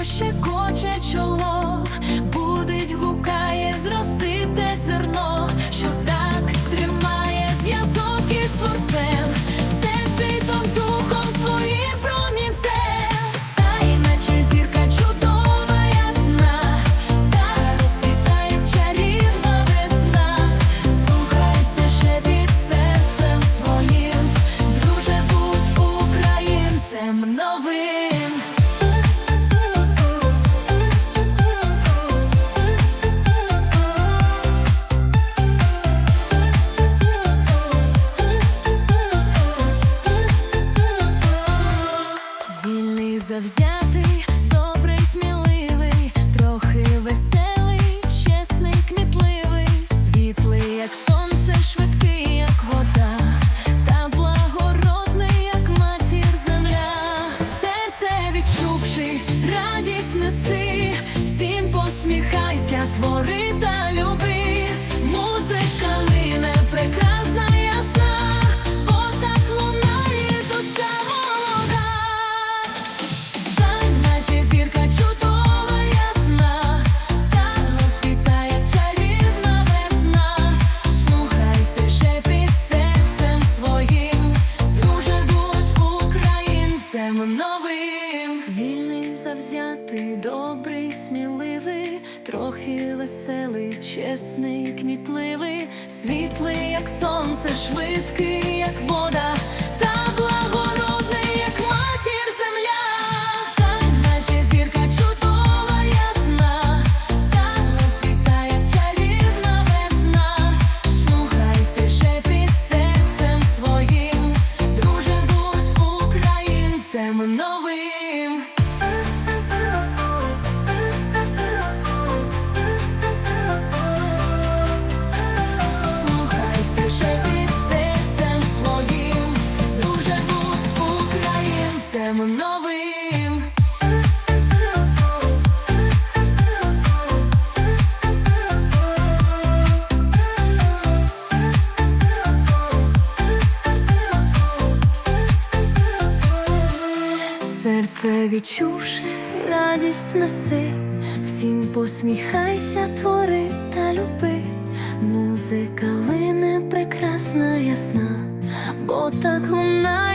有些过 взяв. завзятий, добрий, сміливий, трохи веселий, чесний, кмітливий, світлий, як сонце, швидкий. починаємо новим. Серце відчувши, радість неси, всім посміхайся, твори та люби, музика лине прекрасна, ясна, бо так лунає.